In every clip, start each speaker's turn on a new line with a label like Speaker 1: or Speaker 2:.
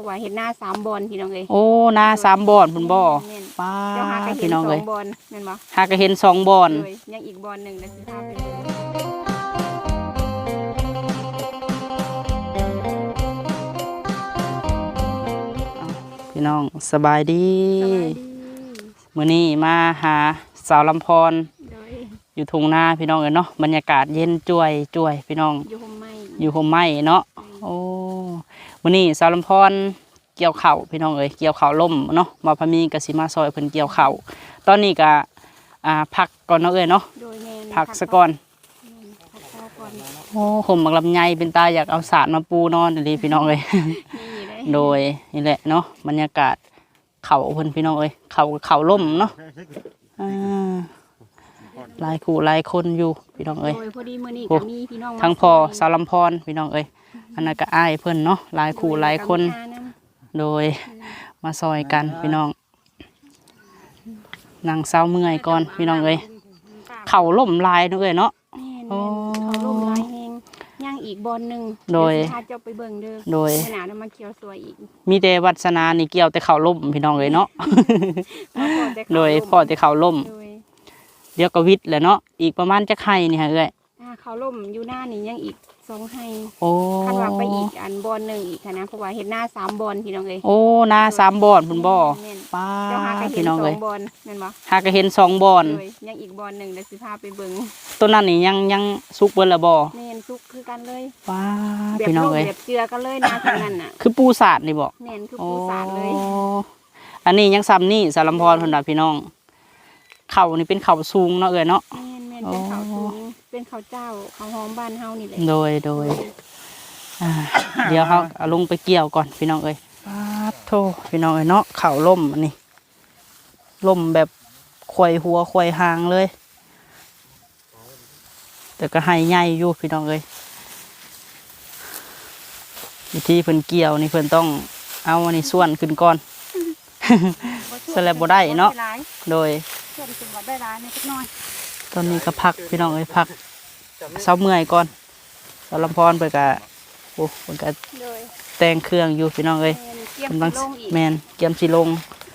Speaker 1: ราะว่าเห็นหน้าสามบอลพี่น้องเอ้ย
Speaker 2: โอ้หน้าสามบอนพุ่นบ่
Speaker 1: แม่น
Speaker 2: ป้า
Speaker 1: เจ้าหาก็เห็
Speaker 2: พี่
Speaker 1: น
Speaker 2: น้อง
Speaker 1: สอ
Speaker 2: เอ้ย
Speaker 1: งบอลแม่นบ่
Speaker 2: หาก็เห็นสองบอน
Speaker 1: เลยยังอีกบอลหนึ่งเดี๋ยวสิพาไปดู
Speaker 2: พี่น้องสบายดี
Speaker 1: สบายดี
Speaker 2: มื้อนี้มาหาสาวลำพร
Speaker 1: โดย
Speaker 2: อยู่ทุ่งนาพี่น้องเอ้ยเนาะบรรยากาศเย็นจ่วยจ่วยพี่น้อง
Speaker 1: อยู่ห่มไม้
Speaker 2: อยู่ห่มไม้เนาะโอ้ มื้อนี้สาวลำพรเกี่ยวข้าวพี่น้องเอ้ยเกี่ยวข้าวล่มเนาะมาพามีกสิมาซอยเพิ่นเกี่ยวข้าวตอนนี้ก็อ่าพักก่อนเนาะเอ้ยเนาะ
Speaker 1: โดยแม่น
Speaker 2: พักซะก่อน
Speaker 1: แม่นพักเช้าก่อน
Speaker 2: โอ้ผมบักลำไยเป็นตาอยากเอาสารมาปูนอนเลยพี่น้องเอ้ย
Speaker 1: นี่เลย
Speaker 2: โดยนี่แหละเนาะบรรยากาศเขาเพิ่นพี่น้องเอ้ยเขาเขาล่มเนาะอ่าหลายคู่หลายคนอยู่พี่น้องเอ้ย
Speaker 1: โดยพอดีมื้อนี้
Speaker 2: โอ้
Speaker 1: ก็มีพี่น้องมา
Speaker 2: ทั้งพอ
Speaker 1: ซย
Speaker 2: สารลำพรพี่น้องเอ้ย อันนั้นก็อ้ายเพิ่นเนาะหลายคู่หลายคน
Speaker 1: โดก็มีอาำ
Speaker 2: โดยมาซอยกันพี่น้องนั่งเศร้าเมื่อยก่อนพี่น้องเอ้ยเขาล่มหลายเนาะเอ้ยเนาะ
Speaker 1: แม่น
Speaker 2: โอ้
Speaker 1: แม่นเขาล่มหลายแฮงย่างอีกบอลหนึ่ง
Speaker 2: โดย
Speaker 1: เวสิพาเจ้าไปเบิ่งเด้อ
Speaker 2: โดย
Speaker 1: ขนาดนั้นมาเคียวสวยอีก
Speaker 2: มีแต่วัสนานี่เกี่ยวแต่เขาล่มพี่น้องเอ้ยเนาะ
Speaker 1: มาพอแต่เขา
Speaker 2: โดย
Speaker 1: ล่ม
Speaker 2: พอแต่เขาล่ม
Speaker 1: โดย
Speaker 2: เดี๋ยวก็วิทย์แหละเนาะอีกประมาณจะไข่นี่ฮะเอ้ย
Speaker 1: อ่าเขาล่มอยู่หน้านี่ยังอีก สองให้
Speaker 2: โอ้
Speaker 1: คันว่าไปอีกอันบอลหนึ่งอีกค่ะนะเพราะว่าเห็นหน้าสามบอลพี่น้องเอ้ย
Speaker 2: โอ้หน้าสามบอนพุ่นบ่
Speaker 1: แม่น
Speaker 2: ป้า
Speaker 1: เจ้าหาก็เห็
Speaker 2: พี่
Speaker 1: น
Speaker 2: น้อง
Speaker 1: สอ
Speaker 2: เอ้
Speaker 1: ง
Speaker 2: ย
Speaker 1: บอลแม่นบ่
Speaker 2: หาก็เห็นสองบอน
Speaker 1: โดยยังอีกบอลหนึ่งเดี๋ยวสิพาไปเบิ่ง
Speaker 2: ต้นนั้นนี่ยังยังสุกเบิ่ละบ่
Speaker 1: แม่นซุกคือกันเลย
Speaker 2: ป้า
Speaker 1: แบบ
Speaker 2: พี่น้อง
Speaker 1: โลก
Speaker 2: เอ้ย
Speaker 1: แบบเจือกันเลยนะทางนั้นน่ะ
Speaker 2: คือปูสาดนี่บ่
Speaker 1: แม่นคือ
Speaker 2: โอ้
Speaker 1: ปูสาดเลย
Speaker 2: อันนี้ยังซ้ำนี่สารลำพรเพิ่นน่ะพี่น้องเขานี่เป็นเขาสูงเนาะเอ้ยเนาะ
Speaker 1: แม่นแม่นเป็นเขา
Speaker 2: โอ้
Speaker 1: สูง เป็นเขาเจ้าเขาหอมบ้านเฮานี่แหละ
Speaker 2: โดยโดยอ่าเดี๋ยวเฮาเอาลงไปเกี่ยวก่อนพี่น้องเอ้ยป้าดโทพี่น้องเอ้ยเนาะเขาล่มอันนี้ล่มแบบควยหัวควยหางเลย แต่ก็ให้ใหญ่อยู่พี่น้องเอ้ยวิธีเพิ่นเกี่ยวนี่เพิ่นต้องเอาอันนี้ส่วนขึ้นก่อน สลับบ่ได้เนาะ
Speaker 1: หลาย
Speaker 2: โดย
Speaker 1: ส่วนถึงว่าได้ร้ายนิดหน่อย
Speaker 2: ตอนนี้ก็พักพี่น้องเอ้ยพัก เศร้าเมื่อยก่อนสารลำพรเปิดกะโอ้เปิดกะ
Speaker 1: เลย
Speaker 2: แต่งเครื่องอยู่พี่น้องเอ้ย
Speaker 1: แม่นเตรียม
Speaker 2: กำลัง
Speaker 1: สิลงอีก
Speaker 2: แมนเกียมสีลง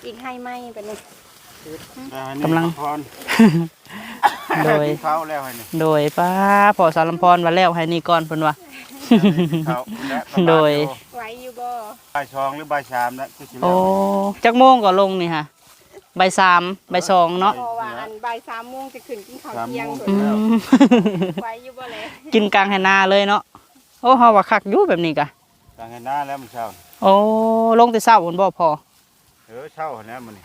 Speaker 1: อีกให้ไหมแบบนี้
Speaker 2: กำลัง
Speaker 3: พร
Speaker 2: โดย
Speaker 3: เขาแล้วให้นี่
Speaker 2: โดยป้าพอสารลำพรมาแล้วให้นี่ก่อนเพิ่นว่า
Speaker 3: เขาและประมาณ
Speaker 2: โดย
Speaker 1: ไหวอยู่บ่
Speaker 3: บ่ายสองหรือบ่ายสามแล้วก็สิแล้
Speaker 2: โอ้
Speaker 3: ว
Speaker 2: จักโมงก็ลงนี่ค่ะ ใบายสามใบายสองเนาะ
Speaker 1: เพราะว่าอันบ่ายสามโมงจะขึ้นกินข้าวเที่ยง
Speaker 2: อืม
Speaker 1: ไหวอยู่บ่เลย
Speaker 2: กินกลางไหนาเลยเนาะโอ้เฮาว่าคักอยู่แบบนี้กะ
Speaker 3: กลางให้หน้าแล้วมันเช้า
Speaker 2: โอ้ลงแต่เช้าพุ่นบ่พอ
Speaker 3: เออเช้าแล้วมันนี่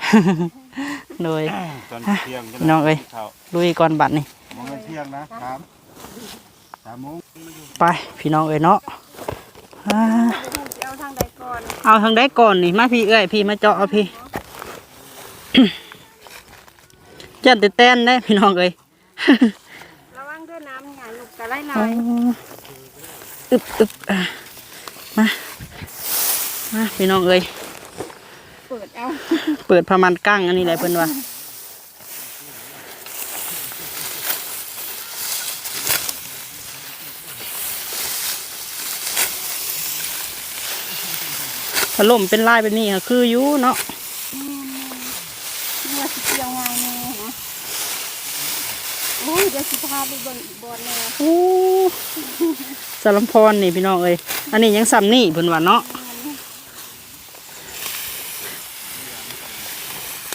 Speaker 2: โดย
Speaker 3: ตอนเที่ยงจะ
Speaker 2: น้องเอ้ย
Speaker 3: เขา
Speaker 2: ลุยก่อนบัดนี่
Speaker 3: มองเที่ยงนะสามสามโมง
Speaker 2: ไป พี่น้องเอ้ยเนาะอ่า
Speaker 1: เอาทางใดก่อน
Speaker 2: เอาทางได้ก่อนนี่มาพี่เอ้ยพี่มาเจาะเอาพี่ จันแต่แต้นได้พี่น้องเอ้ย
Speaker 1: ระวังด้วยน้ำหยาลูกกะไล่ลา
Speaker 2: อ๋อยอึบอึบอะมา มาพี่น้องเอ้ย
Speaker 1: เปิดเอา
Speaker 2: เปิดพามันกั้งอันนี้แหละเพิ่นว่าถล่มเป็นลายแบบนี้ค่ะคืออยู่เนาะ
Speaker 1: เมื่อสิเกี่ยวง่ายแน่นะโอ้ย เดี๋ยวสิพาไปเบิ่งอีกบอลแน่
Speaker 2: โอ้สารมพรนี่พี่น้องเอ้ยอันนี้ยังซ้ำนี่เพิ่นว่าเนาะ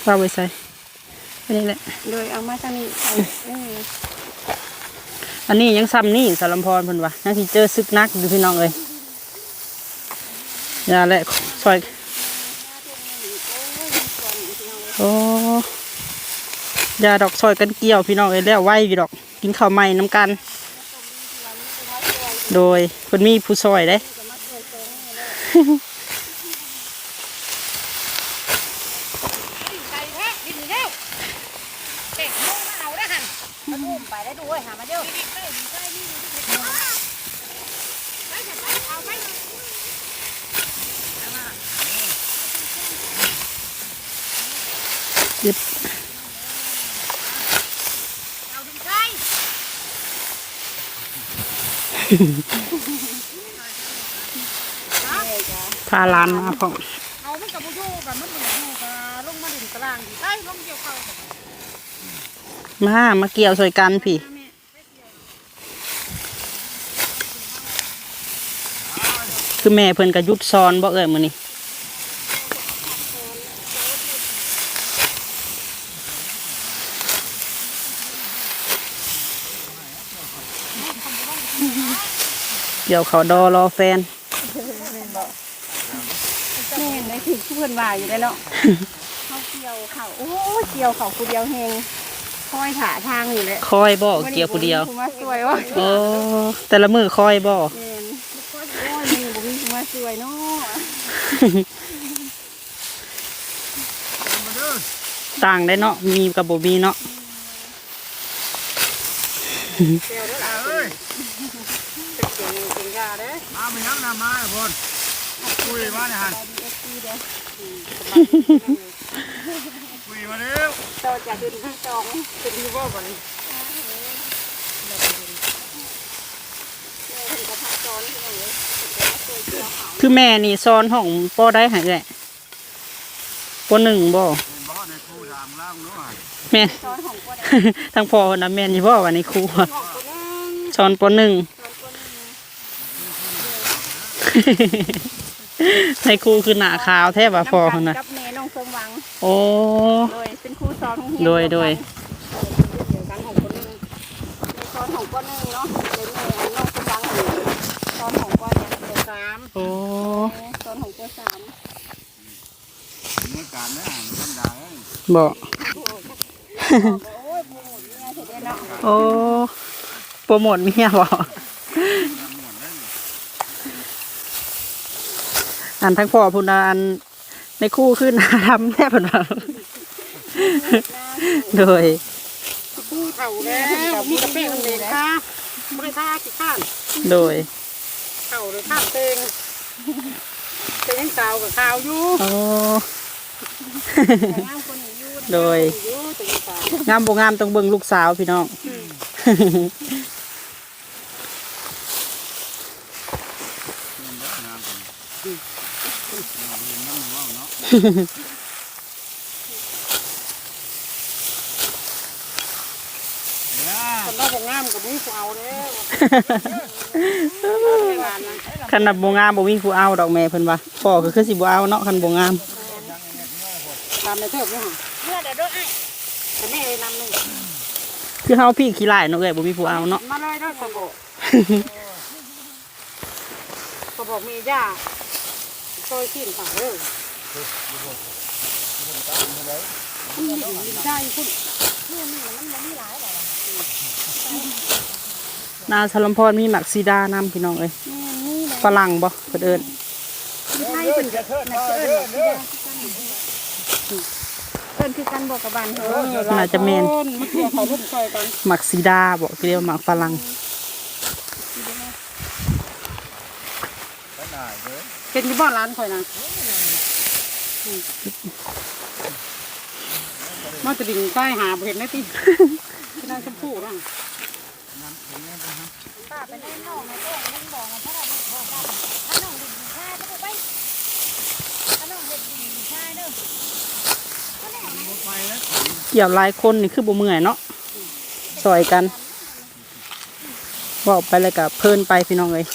Speaker 2: ว่าไว้ใส่อันนี้แหละ
Speaker 1: โดยเอามาทางนี้ใส่เออ
Speaker 2: อันนี้ยังซ้ำนี่สารมพรเพิ่นว่ายังสิเจอซึกนักอยู่พี่น้องเอ้ยอย่าแหละซอยโอ้อ ยาดอกซอยกันเกี่ยวพี่น้องเอ้ยแล้วไว้อยู่ดอกกินข้าวใหม่น้ำกัน โดยเพิ่นมีผู้ซอย
Speaker 4: ได้เด็กมุ่งมาเอาได้หันมันอุ้มไปได้ด้วยหามาเดียว
Speaker 2: เย็บ
Speaker 4: เอาดินใช่
Speaker 1: แม่จ้ะ
Speaker 2: พาหลานมาพ่อม
Speaker 4: เอามันกับบุยูแบบมันเหมือนหนูก็ลงมาดินตารางได้ลงเกี่ยวเข้า
Speaker 2: มามาเกี่ยวสวยกันพี่คือแม่เพิ่นก็หยุดซ้อนบ่เอ่ยมือนี่ เดี๋ยวเขาดอรอแฟน
Speaker 1: แม่ในที่เพื่อนว่าอยู่ได้เนาะเขาเกี่ยวเขาโอ้ยเกี่ยวเขาผู้เดียวเฮงคอยถาทางอยู่เลย
Speaker 2: คอยบ่เกี่ยวผู้เดียว
Speaker 1: ผู้มาสวยว่า
Speaker 2: โอ้แต่ละมือคอยบ่
Speaker 1: เอ็นโอ้ยมีบุมีผู้มาสวยเนาะ
Speaker 2: ต่างได้เนาะมีกับบ่มีเนาะ
Speaker 4: เกี่ยวแล้วล่ะเอ้ยเก่งเก่งยาเด้
Speaker 3: มาไม่ยังนะมาบนคุยมาเนี่ยฮัน
Speaker 1: ดีเอสซีเด้อ
Speaker 3: คุยมาเร็ว
Speaker 1: เราจะดึงข้างจอง
Speaker 4: เป็นที่ว่าบ่นี่
Speaker 1: แม่เห็นกระทะจอนที่ไหนเลยเดี๋ยวมาสวยเกี่ยวเขา
Speaker 2: คือแม่นี่ซ้อนห้องปอได้หายแหละปอหนึ่งบ่
Speaker 3: เป็นบ่ในครูถามล่างนู้น
Speaker 2: แม่น
Speaker 1: จอนของกวด
Speaker 2: ทั้งพ่อนะแม่นยี่บ่วันนี้ครูอะ
Speaker 1: ของตัวนึง
Speaker 2: ซ้อนปอหนึ่ง
Speaker 1: จอนตัวนึง
Speaker 2: ในครูคือหน้าขาวแทบว่าพ่อคนน่ะ
Speaker 1: กับแม่น้องเสริมหวัง
Speaker 2: โอ้
Speaker 1: โดยเป็นครูสอนของเฮียน
Speaker 2: โดยโดย
Speaker 1: เดียวกันของคนนึงในสอนของก้อนนึงเนาะเป็นแม่น้องเสริมหวังอยู่สอนของก้อนเนี่ยเดี๋ยวสาม
Speaker 2: โอ้
Speaker 1: สอนของก้อนสาม
Speaker 3: เมื่อการนะธรรมดาเอ้ย
Speaker 2: บ่
Speaker 1: โอ้ยโมโหเนี่ยเสร็จแล้วเนาะ
Speaker 2: โอ้ โปรโมทเมียบ่ อันทั้งพ่อพุ่นน่ะอันในครู่คือหน้าดำแทบเพิ่นว่าโดย
Speaker 4: ผู้เฒ่าแล้วมีกระเป้งเด็กค่ะบริท่ากี่ข้าน
Speaker 2: โดย
Speaker 4: เฒ่าเลยข้ามเตงเตงสาวกับขาวอยู่
Speaker 2: โอ้
Speaker 1: แต่งามคนอยู่อยู่นะ
Speaker 2: โดย
Speaker 4: อยู่เตงสาว
Speaker 2: งามบ่งามต้องเบิ่งลูกสาวพี่น้อง
Speaker 4: คนเราบอกงามกับนี้กูเอาแล้วงานนะ
Speaker 2: คันนับบ่งามบ่มีผู้เอาดอกแม่เพิ่นว่าพ่อก็คือสิบ่เอาเนาะคันบ่งาม
Speaker 4: ตามในเทิบนี่ค่ะ
Speaker 1: เมื่อเดี๋ยวด้วยไอ้
Speaker 4: แต่แม่นำหนึ่ง
Speaker 2: คือเฮาพี่ขี้ร้ายเนาะเอ้ยบ่มีผู้เอาเนาะ
Speaker 4: มาเลยด้วยสมบูก็บอกมีย่าซอยขี้นป่าเลย ได้คุณ
Speaker 2: นาสลมพรมีหมักซีดานำพี่น้องเอ้ยฝรั่งบ่เพิ่นเอิ้น
Speaker 1: ให้เป็นกับนักเอิญเอิญคือกันบอกกับบ้านเฮา
Speaker 2: น่าจะ
Speaker 4: เมน
Speaker 2: หมักซีดาบ่คือเรียกว่าหมักฝรั่ง
Speaker 3: เป็
Speaker 4: นที่บ้านร้านคอยนะ มาจะดิ่งใต้หาเห็นไหมที่ที่นั่นชมพู่นั่น
Speaker 1: ป้าไปแน่น้องนในโต๊ะลุงบอกว่าพระราชบอกกันถ้าน้องดิ่งชายก็ไปถ้าน้องเห็ดดิ่งชายเด้อ
Speaker 2: เกี่ยวหลายคนนี่คือบ่เมื่อยเนาะซอยกันว้าไปแล้วก็เพลินไปพี่น้องเอ้ย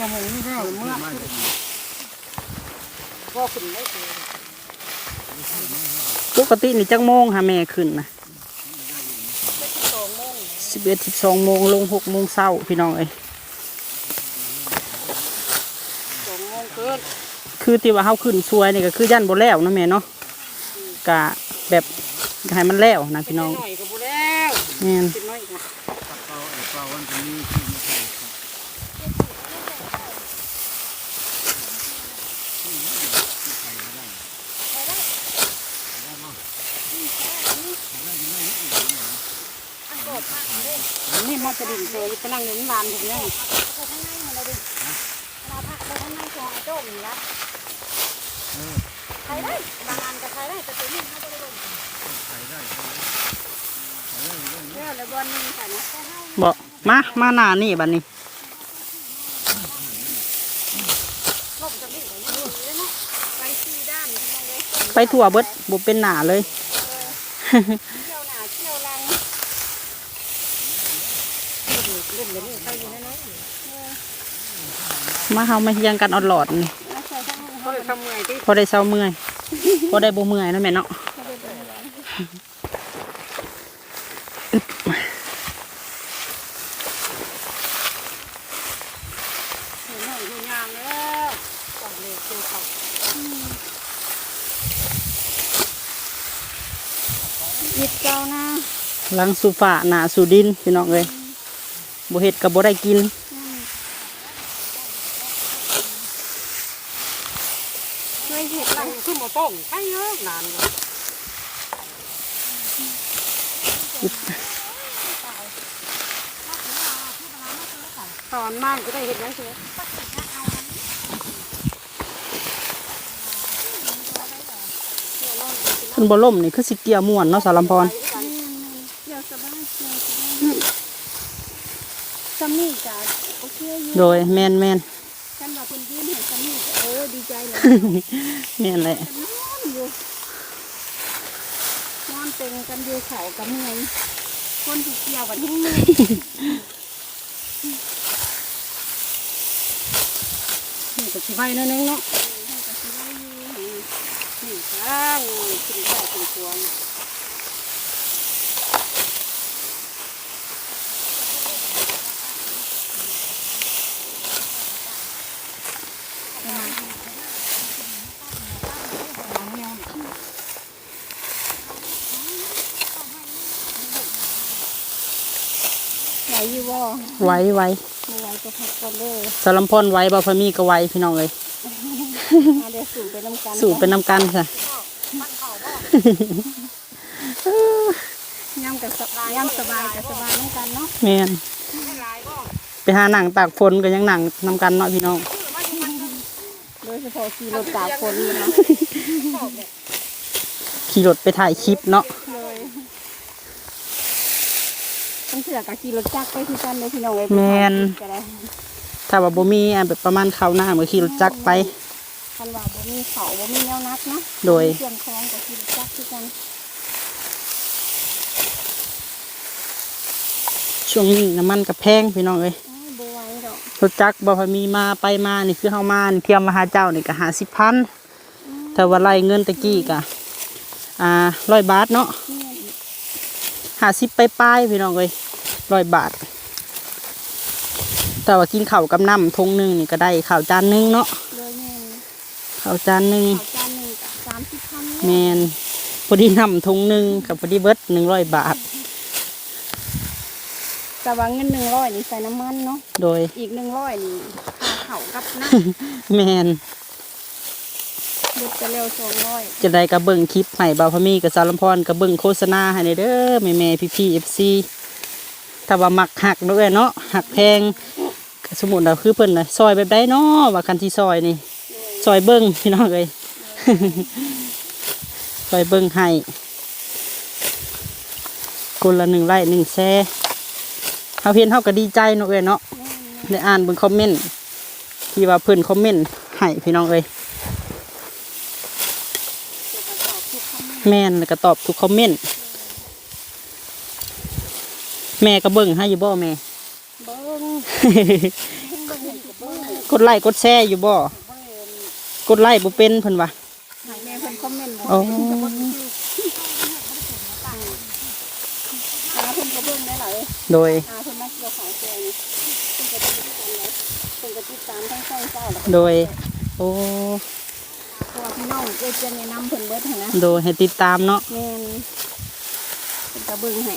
Speaker 4: ยังหงนี่แล้วเมื่อก็ขึ้นไม่เคย
Speaker 2: ปกตินี่จักโมงหาแม่ขึ้นนะ11 12โมงลง6โมงเช้าพี่น้องเอ้ย
Speaker 4: สองโมงเกิน
Speaker 2: คือที่ว่าเฮาขึ้นช่วยนี่ก็คือยันบ่แล้วเนาะแม่เนาะกะแบบให้มันแล้วนะพี่น้อง
Speaker 4: หน่อยก็บุแล้ว
Speaker 2: แม่น
Speaker 4: กินน้อยนะ
Speaker 3: เป่าไอ้เป่าวันจะมีที่มาใส่
Speaker 1: อันโกรธมากเลยดิ่งเจอไปนั่งเล่นบ้านผมเนี่ย
Speaker 4: ไปข้างในมาเลยดิเราพักไปข้างในจอโจ้มีละใครได้บางอันก็ใครได้แต่ตัวนี้เขาไม่ได้ลง
Speaker 3: ใส่ได้ใส่ได้ใส่ได้เรื่องนี้
Speaker 1: เนี่ยแล้วบอลนึงค่ะนะ
Speaker 2: บอกมามาหน้านี่บัดนี้
Speaker 1: ไรอยู่เลยเนาะไปสี่ด้านทำไมเลย
Speaker 2: ไปทั่วเบิดบ่เป็นหน้าเลย
Speaker 1: เที่ยวหนาเที่ยวลังเล่นเล่นเล่นไปอยู่น้อย
Speaker 2: มาเฮามาเฮียงกันเออดหลอดนี่
Speaker 1: ๆแล้วใส่ทั้งเขาเลยทำเมื่อยที่
Speaker 2: พอได้เศร้าเมื่อยพอได้บ่เมื่อยนั่นแม่เนาะ
Speaker 1: เห็นหน่อยอยู่งามแล้วก่อนเลยเจอเขาอิดเจ้านะ
Speaker 2: หลังสุฟ้าหน้าสู่ดินพี่น้องเอ้ยบ่เฮ็ดก็บ่ได้กิน
Speaker 1: เคยเห็นอะไรขึ้นมาป้องใช่เยอะนานเลย ตอนมากก็ได้เห็นยังเชียว
Speaker 2: เพิ่นบ่ล่มนี่คือสิเกียม่วนเนาะสารำพร
Speaker 1: เดี๋ยวสบายเดี๋ยวสบายซัมมี่จ้ะโอเคอยู่
Speaker 2: โดยแม่นแม่น
Speaker 1: กันว่าคนยืนเห็นซัมมี่โอ้ดีใจเลย
Speaker 2: แม่นแหละ
Speaker 1: นอนอยู่นอนเต็งกันอยู่เขา กับเมื่อยคนที่เกี่ยวกันทั้งมือนี่ก็สิไว้นั่นเองเนาะนี่ก็สิไว้อยู่นี่ข้างกินได้กินควง ไหวอยู่บ่
Speaker 2: ไหว้ไหว้
Speaker 1: ไม่ไหวก็พักก่อนเลย
Speaker 2: สารำพรไหว้บ่พอมีก็ไหว้พี่น้องเอ้ย
Speaker 1: มาเดี๋ยวสู่ไปน้ำกัน
Speaker 2: สู่เป็นน้ำกันค่ะ
Speaker 1: ย่ำกับสบายย่ำสบายกับสบายน้ำกันเนาะ
Speaker 2: แม่นไปหาหนังตากฝนก็ยังหนังนำกันเนาะพี่น้อง
Speaker 1: โดยเฉพาะขี่รถตากฝนนี่เนาะ
Speaker 2: ขี่รถไปถ่ายคลิปเนาะ
Speaker 1: เลยต้องเสือกับขี่รถจักรไปที่กันเลยพี่น้องเอ้ย
Speaker 2: แม่น
Speaker 1: ก็ได้
Speaker 2: ถ้าว่าบ่มีอันแบบประมาณข้าวหน้าก็ขี่รถจักรไป
Speaker 1: คันว่าบ่มีเขาบ่มีแนวนักเนาะ
Speaker 2: โดย
Speaker 1: เครื่องคล้องกับขี่รถจักรที่กัน
Speaker 2: ช่วงนี้น้ำมันกับแพงพี่น้องเอ้ย
Speaker 1: อ้าวบ่ไหวดอก
Speaker 2: รถจักรบ่พอมีมาไปมานี่คือเฮามานี่เทียมมาหาเจ้านี่ก็หาสิบพันถ้าว่าไล่เงินตะกี้ก็อ่าร้อยบาทเนาะ
Speaker 1: นี่อีก
Speaker 2: หาสิบไปปลายๆพี่น้องเอ้ย ร้อยบาท แต่ว่ากินข้าวกับน้ำทงหนึ่งนี่ก็ได้ข้าวจานหนึงเนาะ
Speaker 1: เลยแม่น
Speaker 2: ข้าวจานหนึ่ง
Speaker 1: เขาจานหนึ่งกับสามสิบพัน
Speaker 2: แมนพอดีน้ำทงหนึ่งกับพอดีเบิดหนึ่งร้อยบาท
Speaker 1: แต่ว่าเงินหนึ่งร้อยนี่ใส่น้ำมันเนาะ
Speaker 2: โดย
Speaker 1: อีกหนึ่งร้อยนี่ค่าเขากับน้
Speaker 2: แมนำ
Speaker 1: เด็ดจะเร็วสองร้อย
Speaker 2: จะได้กระเบิ่งคลิปให้บ่าวพะมีกับสารมพรกระเบิ่งโฆษณาให้เด้อแม่แม่พี่พี่เอฟซี ถ้าว่ามักหักด้วยเนาะหักแพงสมมุติเราคือเพิ่นน่ะซอยแบบใดเนาะว่าคันที่ซอยนี่ซอยเบิ่งพี่น้องเอ้ยซอยเบิ่งให้คนละหนึ่งไร่หนึ่งแซ่เฮาเห็นเฮาก็ดีใจเนาะเอ้ยเนาะได้อ่านเบิ่งคอมเมนต์ที่ว่าเพิ่นคอมเมนต์ให้พี่น้องเอ้ยแม่นแล้วก็ตอบทุกคอมเมนต์ แม่ก็เบิ่งให้อยู่บ่แม่
Speaker 1: เบิ้งเบิ้งเห็นกับเบิ้ง
Speaker 2: กดไลค์กดแชร์อยู่บ่กดไลค์บ่เป็นเพิ่นว่า
Speaker 1: ให้แม่เพิ่นคอมเมนต์บอก
Speaker 2: โอ้
Speaker 1: หาเพิ่นก็เบิ้งได้หลาย
Speaker 2: โดย
Speaker 1: หาเพิ่นมาเกี่ยวของเสียนี่เพิ่นก็ได้ที่กันเลยเพิ่นก็ติดตามทั้งช่องเจ้าแล้วก็
Speaker 2: โดย โอ้
Speaker 1: เพราะว่าพี่น้องเอ้ยจะแนะนำเพิ่นเบิดหั่นนะ
Speaker 2: โดยให้ติดตามเนาะ
Speaker 1: แม่นเพิ่นก็เบิ้งให้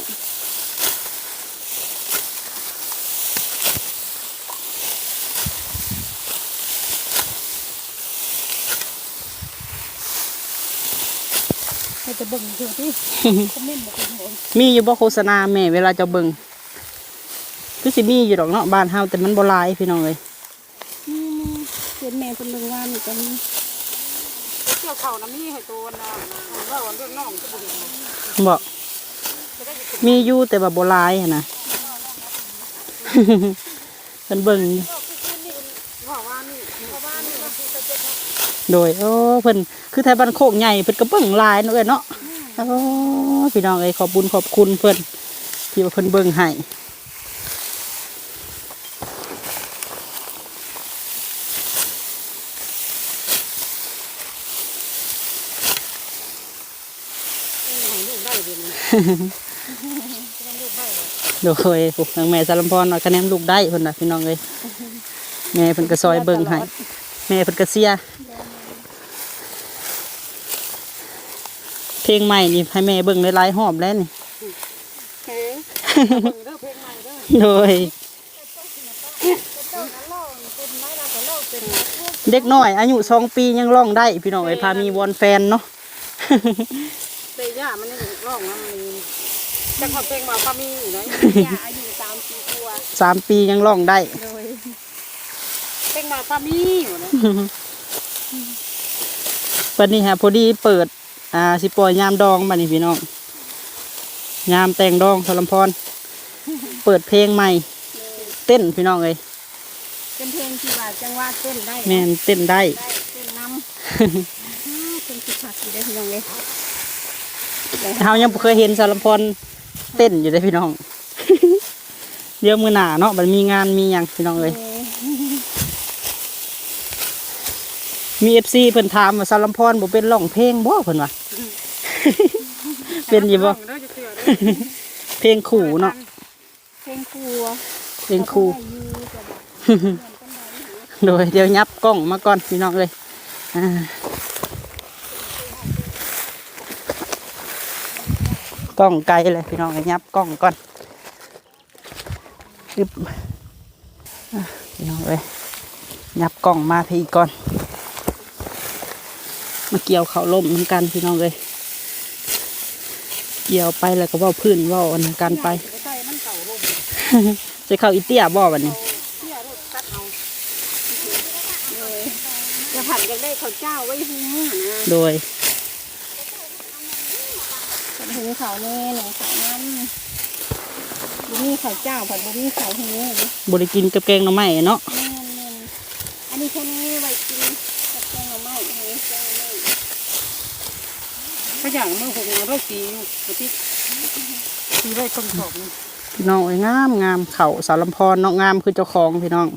Speaker 1: จะเบิ่งเถอะที่คอมเมนต์บอกเป็นโหน
Speaker 2: มีอยู่บ่โฆษณาแม่เวลาจะเบิ่งคือสิมีอยู่ดอกเนาะบ้านเฮาแต่มันบ่หลายพี่น้องเอ้ย
Speaker 1: นี่เห็นแม่เพิ่นเบิ่งว่านี่ก็มี
Speaker 4: เกี่ยวเข่านะมีให้ตัวนะว่าวันเรื่องน้องจะบ่เห็นนะ
Speaker 2: บ่มีอยู่แต่ว่าบ่หลายหันนะเพิ่นเบิ่ง
Speaker 4: ว่าว่านี่ว่าว่านี่ว่าที่จะเจ็บ
Speaker 2: โดยโอ้เพิ่น คือไทยบ้านโคกใหญ่เพิ่นก็เบิ่งหลายเนาะเอ้ยเนาะโอ้พี่น้องเอ้ยขอบบุญขอบคุณเพิ่นที่ว่าเพิ่นเบิ่งให้
Speaker 4: ให้ลูกได้เดี๋ยวนี้
Speaker 2: โดยพวกทางแม่สารมพรว่าคะแนนลูกได้เพิ่นน่ะพี่น้องเอ้ยแม่เพิ่นก็ซอยเบิ่งให้แม่เพิ่นก็เสียเพ ลงใหม่นี่ให้แม่เบิ่งหลายๆรอบแล้วนี่
Speaker 4: เฮ้ยเบิ่งเด้อเพลงใหม่เด้อ
Speaker 2: โดย
Speaker 4: เจ้านั้นร้องเป็นไม้ละก็ร้องเป็น
Speaker 2: เด็กน้อย อายุสองปียังร้องได้ พี่น้องเอ้ยพามีวอนแฟนเนาะ
Speaker 4: เตย่ามันนี่ร้องนะมันจังหวะเพลงมาพามีอยู่ไหน
Speaker 1: ยาอายุ3ปีกว่า
Speaker 2: สามปียังร้องได้
Speaker 1: โดย
Speaker 4: เพลงมาพามีอยู่นะ
Speaker 2: วันนี้ฮะพอดีเปิด อ่าสิปล่อยยามดองมานี่พี่น้องยามแต่งดองสลัมพร เปิดเพลงใหม่ เต้นพี่น้องเอ้ย
Speaker 1: เป็นเพลงที่ว่าจังหวะเต้นได้
Speaker 2: แม่นเต้นได้
Speaker 1: ได้เต้นนำเป็นสิผักอยู่ได้พี่น้องเลย
Speaker 2: เฮายังบ่เคยเห็นสลัมพรเต้นอยู่ได้อพี่น้อง เดี๋ยวมือหน้าเนาะมันมีงานมีหยังพี่น้องเอ้ยมีเอฟซีเพิ่นถามว่าสลัมพรบ่เป็นร้องเพลงบ่เพิ่นว่า เป็นอยู่บ่
Speaker 4: ร้องเด้อจะเสือเด้อ
Speaker 2: เพลงขู่เนาะ
Speaker 1: เพลงครูอะ
Speaker 2: เพลงขู่
Speaker 1: ได้อยู่แต่แบบ
Speaker 2: โดยเดี๋ยวยับกล้องมาก่อนพี่น้องเลยอ่ากล้องไกลเลยพี่น้องเลยยับกล้องก่อนอึบอะพี่น้องเลยยับกล้องมาพี่ก่อน มาเกี่ยวเขาล่มเหมือนกันพี่น้องเลย เกี่ยวไปแล้วก็เว่าพื้นเว่าอันนั้นกันไป
Speaker 4: ใส่มันเก่าลง
Speaker 2: จะเข้าอีเตี้ยบ่วันนี้
Speaker 4: เที่ยรถตัดเอา
Speaker 1: เลยจะผัดอยากได้ข้าวเจ้าไว้หุงนะ
Speaker 2: โดย
Speaker 1: หุงข้าวแน่หนึ่งข้าวน้ำบุมีข้าวเจ้าผัดบุมีข้าวหุงเลย
Speaker 2: บริกินกับแกงหน่อไม้เนาะ
Speaker 1: แม่นแม่นอันนี้แค่นี้ไว้กินกับแกงหน่อไม้อันนี้แกงหน่อไม้
Speaker 4: ก็ อย่างเมื่อหกโมงเราสีปฏิสีได้คนสอบนี่
Speaker 2: พี่น้องเอ้ยงามงามเขาสารลำพรนาะงงามคือเจ้าของพี่น้อง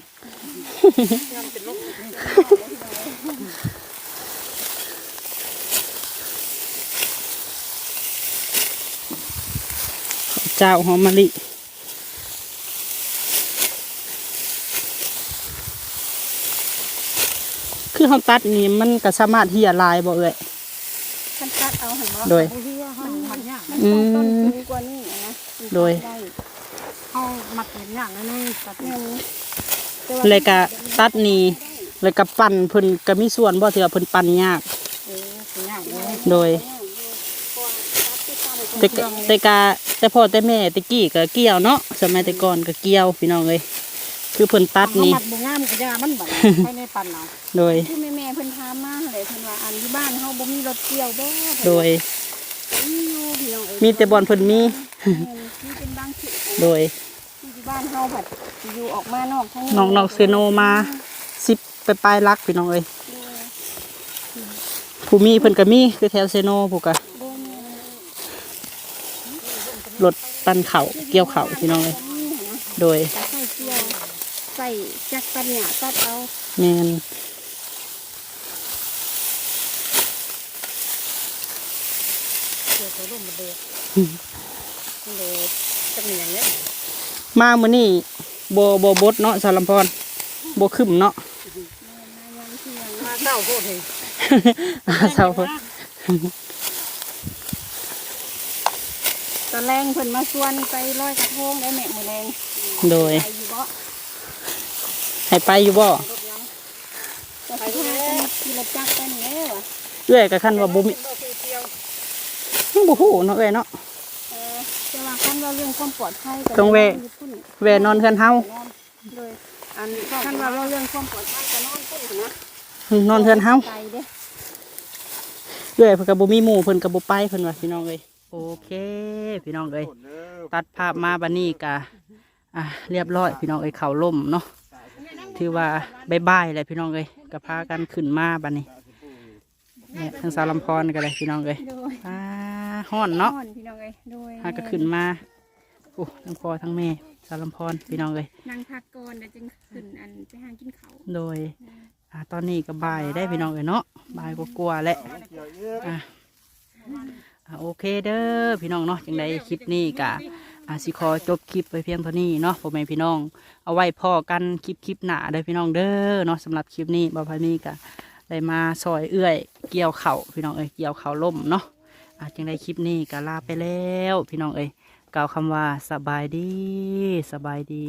Speaker 4: เจ้า
Speaker 2: หอมมะลิคือเขาตัดนี่มันก็สามารถเหี่ยลายบ่เอ่ย
Speaker 1: เอาเห็นบ่
Speaker 2: โดย
Speaker 4: เฮียห้องมันยาก
Speaker 1: มัน
Speaker 2: อื
Speaker 1: ต้น
Speaker 2: ม
Speaker 1: ต้นสูงกว่านี่นะ
Speaker 2: โดย
Speaker 1: ได้
Speaker 4: เข้ามัดเห็นอย่างนั้นนี่ตัด
Speaker 1: แม่
Speaker 4: เนี่ย
Speaker 1: นแต่ว่า
Speaker 2: เลยก็ตัดนี่เลยก็ปั่นเพิ่นก็มีส่วนบ่ที่ว่าเพิ่นปั่นยาก
Speaker 4: เออเป็นอย่างนี้
Speaker 2: โดย แต่ก็แต่กะแต่พ่อแต่แม่แตะกี้ก็เกี่ยวเนาะสมัยแต่ก่อนก็เกี่ยวพี่น้องเอ้ย คือเพิ่นตัดนี่
Speaker 4: มัดบุงามกระยามันบัดให้ในปันเอา
Speaker 2: โดย
Speaker 1: ที่แม่แม่ๆเพิ่นถามมาเลยเพิ่นว่าอันที่บ้านเฮาบ่มีรถเกี่ยวบ่
Speaker 2: โดย
Speaker 1: มีอยู่พี่น้องเอ้ย
Speaker 2: มีแต่บอลเพิ่นมี
Speaker 1: แม่นมีเป็นบางที่
Speaker 2: โดย
Speaker 1: ที่บ้านเฮาผัดอยู่ออกมานอกทั้ง
Speaker 2: น้องนอกเซโนมาสิบไปปลายลักพี่น้องเอ้ยผู้มีเพิ่นก็มีคือแถวเซโนผู้กะรถตันเข่าเกี่ยวเข่าพี่น้องเอ้ยโดย
Speaker 1: ใส่เกี่ยว ใส่จักรตัดหญ้าตัดเอา
Speaker 2: แมน
Speaker 4: เดี๋ยวเขาลุ่มมาเดือดเดือดจะมีอย่างเงี้ย
Speaker 2: มามื้อนี้บ่บ่บดเนาะสารลำพรบ่ขึ้มเนาะ
Speaker 4: มาเศร้าโคตรเลย
Speaker 2: เศร้า
Speaker 1: ตอนแรงเพิ่นมาชวนไปลอยกระทงได้แม่มื้อแรง
Speaker 2: โดย
Speaker 1: ไปอยู่บ่
Speaker 2: ให้ไปอยู่บ่
Speaker 1: จะไปหากันขี่รถจักรไปนี่แหละวะ
Speaker 2: เอื้อยก็คันว่าบ่มี
Speaker 4: ก็คือเที่ยว
Speaker 2: ยังบ่ฮู้เนาะเอ้อยเนาะ
Speaker 1: เออแต่ว่าคันว่าเรื่องความปลอดภัย
Speaker 2: ต้องแวะแวนอนเฮือนเฮา
Speaker 1: โดยอันท่านว่าเราเรื่องความปลอดภัยก็นอนพุ่นนะ
Speaker 2: นอนเฮือนเฮา
Speaker 1: ไกลเด้
Speaker 2: เรื่อยเพิ่นก็บ่มีหมู่เพิ่นก็บ่ไปเพิ่นว่าพี่น้องเอ้ยโอเค พี่น้องเอ้ย
Speaker 3: โดดเด้อ
Speaker 2: ตัดภาพมาบัดนี้ก็อะเรียบร้อยพี่น้องเอ้ยเขาล่มเนาะ ถือว่าบายบายเลยพี่น้องเอ้ยก็พากันขึ้นมาบัดนี้เนี่ยทางสาวลำพรก็เลยพี่น้องเอ้ย
Speaker 1: โดย
Speaker 2: อ่าฮ้อนเนาะ
Speaker 1: อ่อนพี่น้องเอ้ยโดย
Speaker 2: พาก็ขึ้นมาโอ้ทั้งพ่อทั้งแม่สาวลำพรพี่น้องเอ้ย
Speaker 1: นั่งพักก่อนเดี๋ยวจึงขึ้นอันไปหากินเขาว
Speaker 2: โดยอ่าตอนนี้ก็บ่ายได้พี่น้องเอ้ยเนาะบ่ายกลัวาๆแล้ว
Speaker 3: เกี่ยวเยอะ
Speaker 2: อะอะโอเคเด้อพี่น้องเนาะจังใดคลิปนี้กะ อาสิขอจบคลิปไปเพียงเท่านี้เนาะพ่อแม่พี่น้อง เอาไว้พอกันคลิปคลิปหนาเด้อพี่น้องเด้อเนาะสำหรับคลิปนี้บ่าวพามีกะได้มาซอยเอื้อย เกี่ยวเข่าพี่น้องเอ้ยเกี่ยวเข่าล่มเนาะอาจึงใดคลิปนี้กะลาไปแล้ว พี่น้องเอ้ยกล่าวคำว่าสบายดีสบายดี